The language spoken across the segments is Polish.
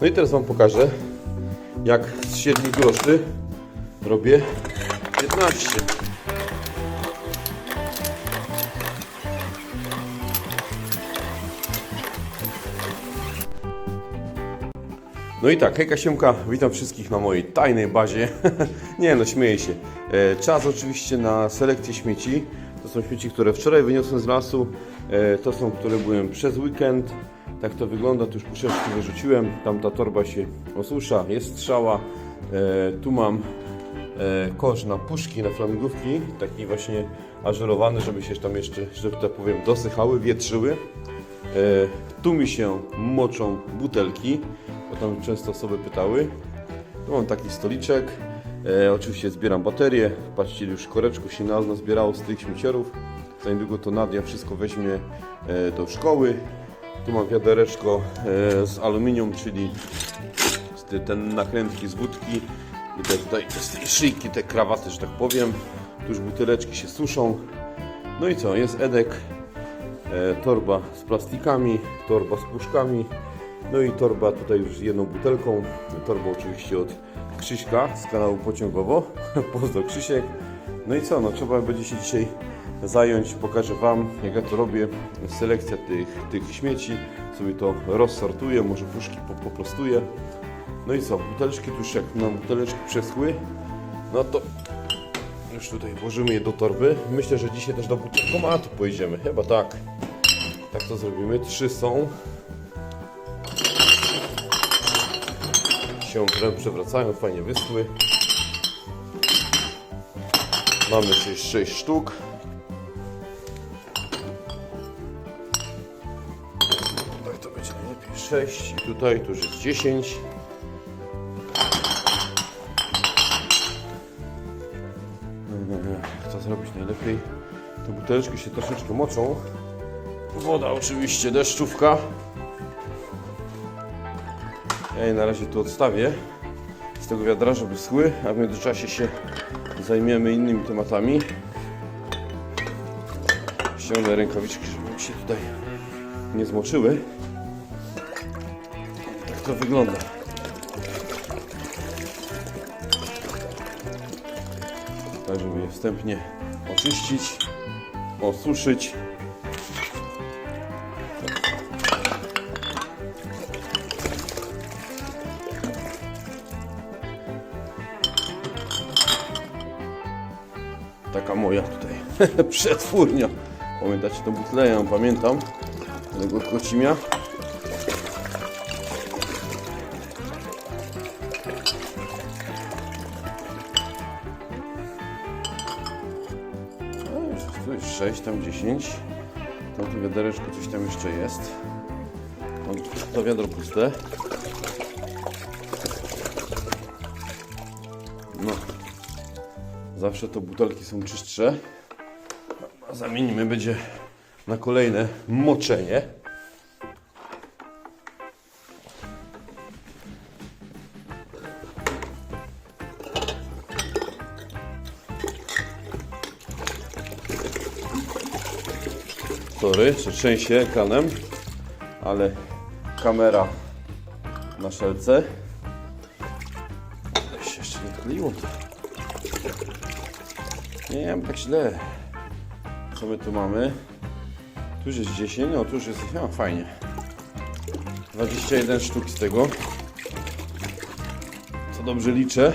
No i teraz Wam pokażę, jak z 7 groszy robię 15. No i tak, hejka Siemka, witam wszystkich na mojej tajnej bazie. Nie no, śmieję się. E, czas oczywiście na selekcję śmieci. To są śmieci, które wczoraj wyniosłem z lasu. E, to są, które byłem przez weekend. Tak to wygląda, tu już puszeczki wyrzuciłem. Tam ta torba się osusza, jest strzała. E, tu mam e, kosz na puszki, na flamingówki. Taki właśnie ażurowany, żeby się tam jeszcze, że tak powiem, dosychały, wietrzyły. E, Tu mi się moczą butelki, bo tam często osoby pytały. Tu mam taki stoliczek. E, oczywiście zbieram baterie. Patrzcie, już koreczku się na- nazbierało z tych śmieciorów. Za niedługo to Nadia wszystko weźmie e, do szkoły. Tu mam wiadereczko e, z aluminium, czyli ten nakrętki z wódki i te tutaj z tej szyjki, te krawaty, że tak powiem. Tu już buteleczki się suszą. No i co, jest Edek, e, torba z plastikami, torba z puszkami, no i torba tutaj już z jedną butelką, torba oczywiście od Krzyśka z kanału Pociągowo, pozdro Krzysiek. No i co, no trzeba będzie się dzisiaj zająć, pokażę Wam jak ja to robię, selekcja tych, tych śmieci, sobie to rozsortuję, może puszki po, poprostuję. No i co, buteleczki tu już jak nam buteleczki przeschły, no to już tutaj włożymy je do torby. Myślę, że dzisiaj też do butelkomatu pojedziemy. Chyba tak. Tak to zrobimy. Trzy są. Się prze- przewracają, fajnie wyschły. Mamy 6, 6 sztuk. 6 i tutaj to już jest 10. Jak zrobić najlepiej? Te buteleczki się troszeczkę moczą. Woda oczywiście, deszczówka. Ja je na razie tu odstawię z tego wiadra, żeby schły, a w międzyczasie się zajmiemy innymi tematami. Ściągnę rękawiczki, żeby mi się tutaj nie zmoczyły. To wygląda. tak żeby je wstępnie oczyścić, osuszyć. Taka moja tutaj przetwórnia. Pamiętacie? Ja ją pamiętam. Tego kocimia. Tu jest 6, tam 10. Tam to wiadereczko coś tam jeszcze jest. To wiadro puste. No. Zawsze to butelki są czystsze. Zamienimy będzie na kolejne moczenie. Sorry, że trzęsie ekranem, ale kamera na szelce. Ale się jeszcze nie odkleiło to. Nie, nie, tak źle. Co my tu mamy? Tu jest 10, no tu już jest, no fajnie. 21 sztuk z tego. Co dobrze liczę.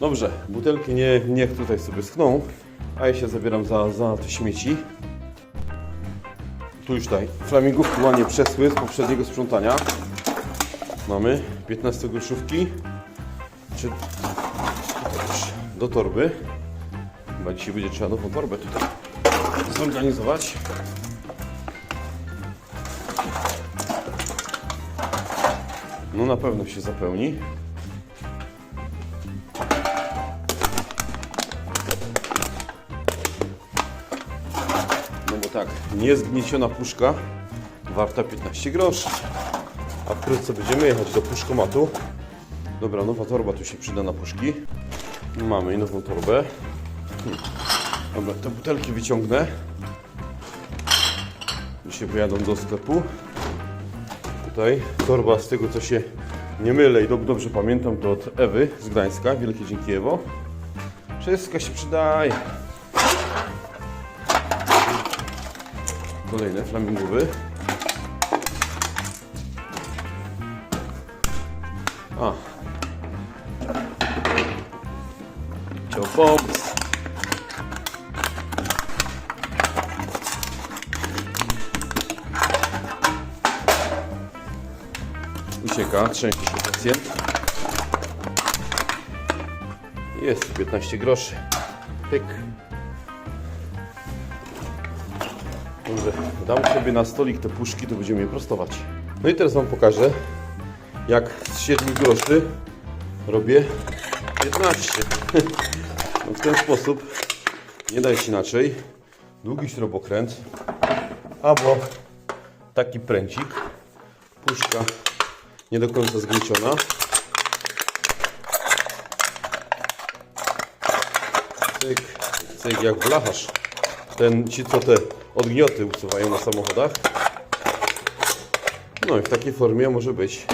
Dobrze, butelki nie, niech tutaj sobie schną, a ja się zabieram za, za te śmieci. Tu już tutaj flamingówki ładnie przeschły z poprzedniego sprzątania. Mamy 15 groszówki. Czy do torby. Chyba dzisiaj będzie trzeba nową torbę tutaj zorganizować. No na pewno się zapełni. Niezgnieciona puszka warta 15 groszy. A wkrótce będziemy jechać do puszkomatu. Dobra, nowa torba tu się przyda na puszki. Mamy i nową torbę. Hmm. Dobra, te butelki wyciągnę. Dzisiaj pojadą do sklepu. Tutaj torba z tego co się nie mylę i dob- dobrze pamiętam to od Ewy z Gdańska. Wielkie dzięki Ewo. Wszystko się przydaje. Kolejny flamingowy. A. Ciao Bobs. Ucieka, trzęsie się pacjent. Jest 15 groszy. Pyk. Sobie na stolik te puszki, to będziemy je prostować. No i teraz Wam pokażę, jak z 7 groszy robię 15. No w ten sposób, nie da się inaczej, długi śrubokręt albo taki pręcik, puszka nie do końca zgnieciona. Cyk, cyk jak blacharz. Ten, ci co te odgnioty usuwają na samochodach. No i w takiej formie może być.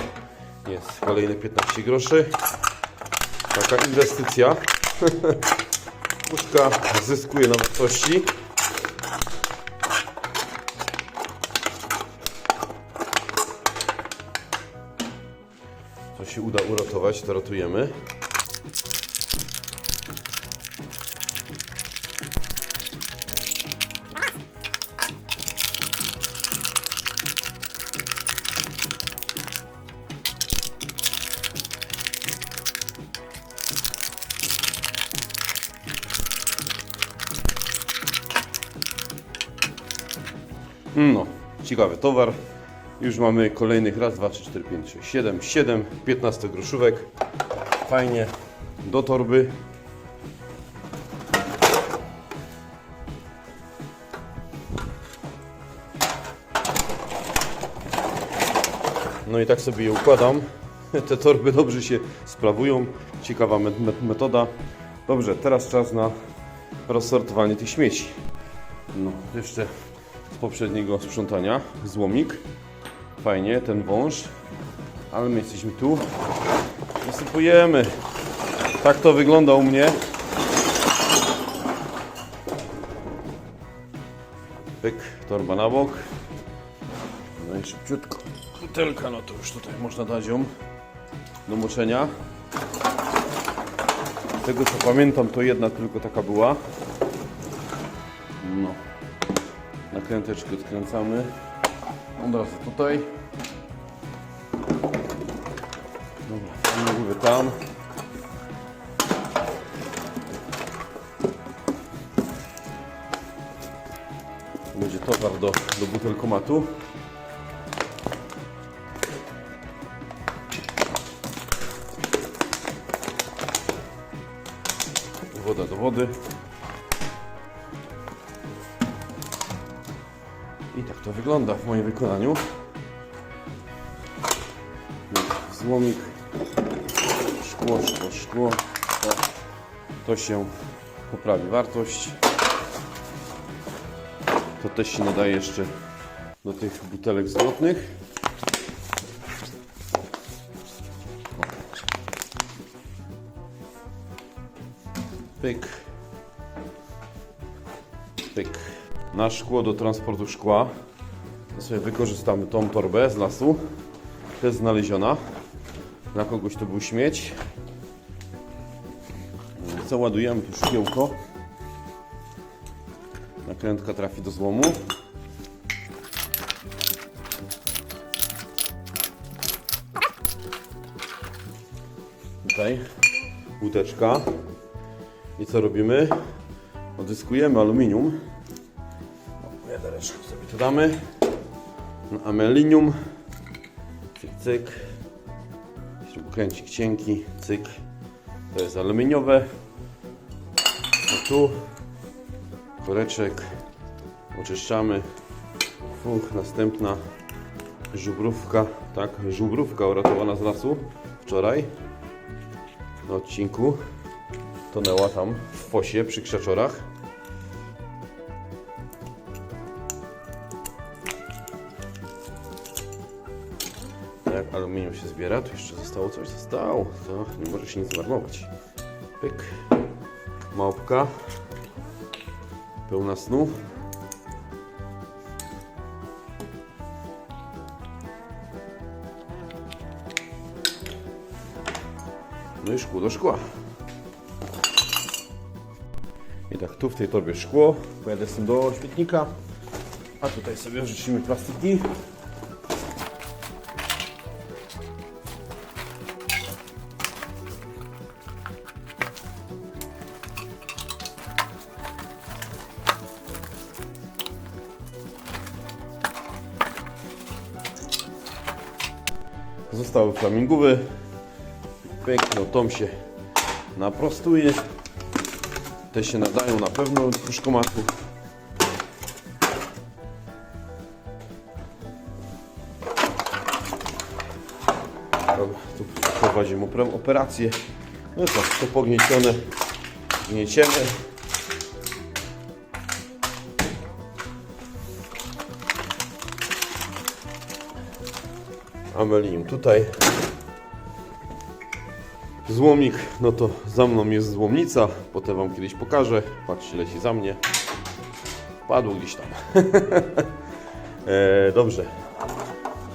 Jest kolejne 15 groszy. Taka inwestycja. Puszka zyskuje na wartości. Co się uda uratować, to ratujemy. No, ciekawy towar. Już mamy kolejnych raz, dwa, trzy, cztery, pięć, sześć, siedem, siedem, 15 groszówek. Fajnie. Do torby. No i tak sobie je układam. Te torby dobrze się sprawują. Ciekawa me- me- metoda. Dobrze, teraz czas na rozsortowanie tych śmieci. No, jeszcze z poprzedniego sprzątania złomik. Fajnie, ten wąż. Ale my jesteśmy tu. Wysypujemy. Tak to wygląda u mnie. Pyk, torba na bok. No i szybciutko. Butelka, no to już tutaj można dać ją do moczenia. Z tego co pamiętam, to jedna tylko taka była. No. Nakręteczkę odkręcamy. Od razu tutaj. Dobra, mówię tam. Będzie towar do, do butelkomatu. Woda do wody. I tak to wygląda w moim wykonaniu. Złomik, szkło, szkło, szkło. To, się poprawi wartość. To też się nadaje jeszcze do tych butelek złotnych. Pyk. Pyk. Na szkło do transportu szkła to sobie wykorzystamy tą torbę z lasu. Jest znaleziona. Na kogoś to był śmieć. Załadujemy tu szkiełko. Nakrętka trafi do złomu. Tutaj łódeczka. I co robimy? Odzyskujemy aluminium. Wiadereczko sobie tu damy. No, amelinium. Cyk, cyk. Śrubokręcik cienki. Cyk. To jest aluminiowe. A tu koreczek. Oczyszczamy. Fuch, następna żubrówka. Tak, żubrówka uratowana z lasu wczoraj. Na odcinku. Tonęła tam w fosie przy krzaczorach. Jak aluminium się zbiera, to jeszcze zostało coś, zostało. To nie może się nic zmarnować. Pyk. Małpka. Pełna snu. No i szkło do szkła. I tak tu w tej torbie szkło. Pojadę z tym do świetnika. A tutaj sobie wrzucimy plastiki. Zostały flamingówy. Piękną tom się naprostuje. Te się nadają na pewno do puszkomatu. Tu prowadzimy operację. No co, to pogniecione gnieciemy. Amelium tutaj. Złomik, no to za mną jest złomnica, potem Wam kiedyś pokażę. Patrzcie, leci za mnie. Padło gdzieś tam. e, dobrze.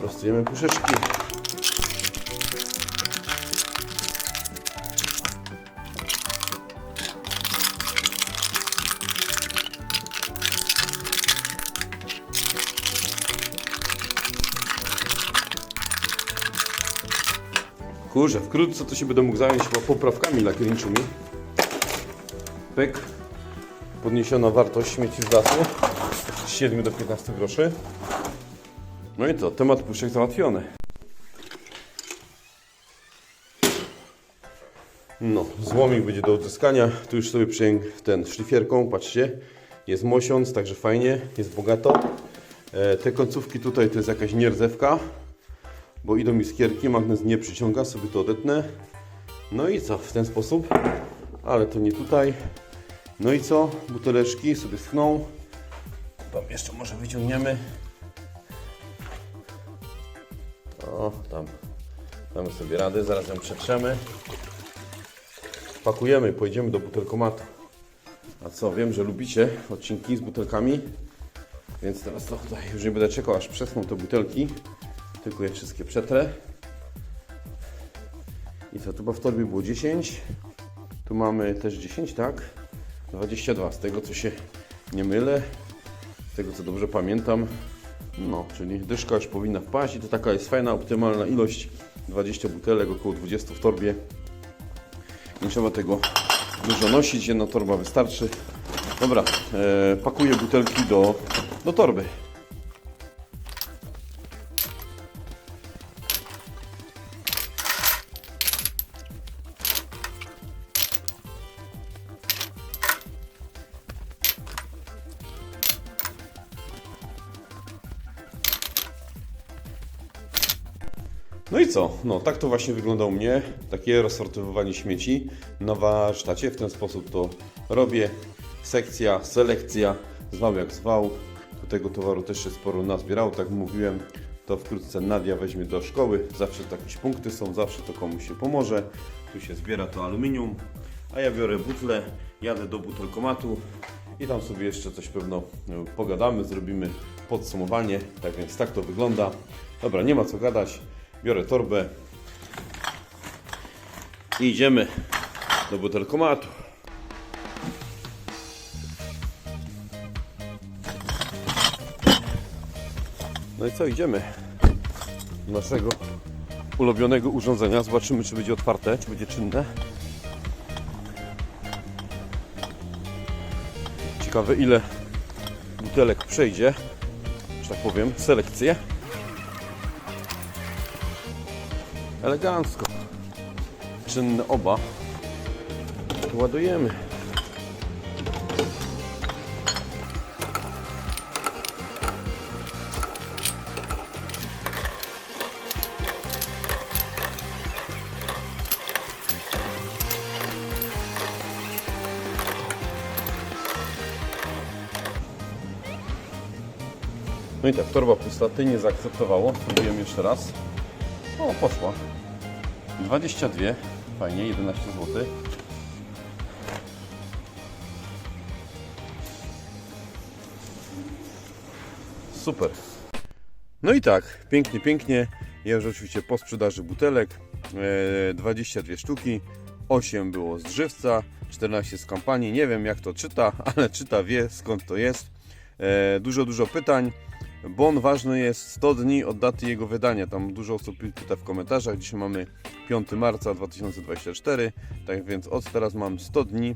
Prostujemy puszeczki. Kurczę, wkrótce to się będę mógł zająć poprawkami lakierniczymi. Pyk. Podniesiona wartość śmieci z lasu z 7 do 15 groszy. No i to, temat puszek załatwiony. No, złomik będzie do odzyskania. Tu już sobie przyjęłem ten szlifierką, patrzcie. Jest mosiąc, także fajnie, jest bogato. E, te końcówki tutaj to jest jakaś nierdzewka bo idą mi skierki, magnes nie przyciąga, sobie to odetnę. No i co, w ten sposób, ale to nie tutaj. No i co, buteleczki sobie schną. Tam jeszcze może wyciągniemy. O, tam damy sobie radę, zaraz ją przetrzemy. Pakujemy i pojedziemy do butelkomatu. A co, wiem, że lubicie odcinki z butelkami, więc teraz to tutaj już nie będę czekał, aż przeschną te butelki tylko wszystkie przetrę. I co, tu w torbie było 10. Tu mamy też 10, tak? 22, z tego co się nie mylę. Z tego co dobrze pamiętam. No, czyli dyszka już powinna wpaść i to taka jest fajna, optymalna ilość. 20 butelek, około 20 w torbie. Nie trzeba tego dużo nosić, jedna torba wystarczy. Dobra, e, pakuję butelki do, do torby. Co? No tak to właśnie wygląda u mnie. Takie rozsortowywanie śmieci na warsztacie. W ten sposób to robię. Sekcja, selekcja, zwał jak zwał. Do tego towaru też się sporo nazbierało. Tak mówiłem, to wkrótce Nadia weźmie do szkoły. Zawsze jakieś punkty są, zawsze to komuś się pomoże. Tu się zbiera to aluminium. A ja biorę butlę, jadę do butelkomatu i tam sobie jeszcze coś pewno e, pogadamy, zrobimy podsumowanie. Tak więc tak to wygląda. Dobra, nie ma co gadać. Biorę torbę i idziemy do butelkomatu. No i co, idziemy do naszego ulubionego urządzenia. Zobaczymy, czy będzie otwarte, czy będzie czynne. Ciekawe, ile butelek przejdzie, że tak powiem, selekcję. Elegancko. Czynne oba. Ładujemy. No i tak, torba pusta, ty nie zaakceptowało. Spróbujemy jeszcze raz. Poszła. 22. Fajnie, 11 zł. Super. No i tak, pięknie, pięknie. Ja już oczywiście po sprzedaży butelek. E, 22 sztuki. 8 było z żywca, 14 z kampanii. Nie wiem jak to czyta, ale czyta, wie skąd to jest. E, dużo, dużo pytań. Bon ważny jest 100 dni od daty jego wydania. Tam dużo osób pyta w komentarzach. Dzisiaj mamy 5 marca 2024. Tak więc od teraz mam 100 dni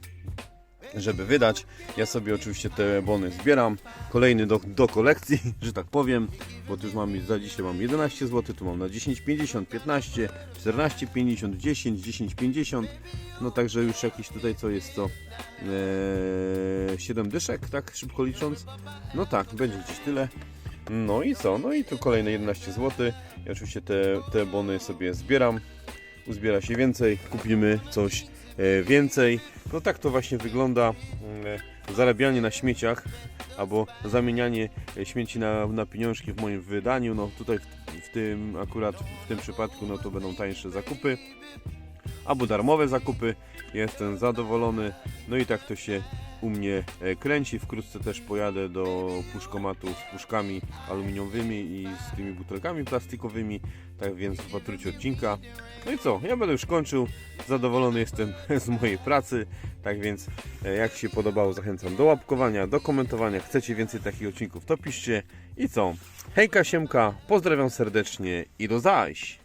żeby wydać. Ja sobie oczywiście te bony zbieram. Kolejny do, do kolekcji, że tak powiem, bo tu już mam za dzisiaj mam 11 zł, tu mam na 10,50, 15, 14,50, 10, 10,50. No także już jakieś tutaj co jest to e, 7 dyszek, tak szybko licząc. No tak, będzie gdzieś tyle. No i co? No i tu kolejne 11 zł. Ja oczywiście te, te bony sobie zbieram. Uzbiera się więcej, kupimy coś e, więcej. No tak to właśnie wygląda e, zarabianie na śmieciach albo zamienianie e, śmieci na, na pieniążki w moim wydaniu. No tutaj w, w tym akurat w tym przypadku no to będą tańsze zakupy albo darmowe zakupy. Jestem zadowolony. No i tak to się u mnie e, kręci. Wkrótce też pojadę do puszkomatu z puszkami aluminiowymi i z tymi butelkami plastikowymi. Tak więc wpatrujcie odcinka. No i co? Ja będę już kończył. Zadowolony jestem z mojej pracy. Tak więc e, jak się podobało, zachęcam do łapkowania, do komentowania. Chcecie więcej takich odcinków, to piszcie. I co? Hejka Siemka, pozdrawiam serdecznie i do zaś!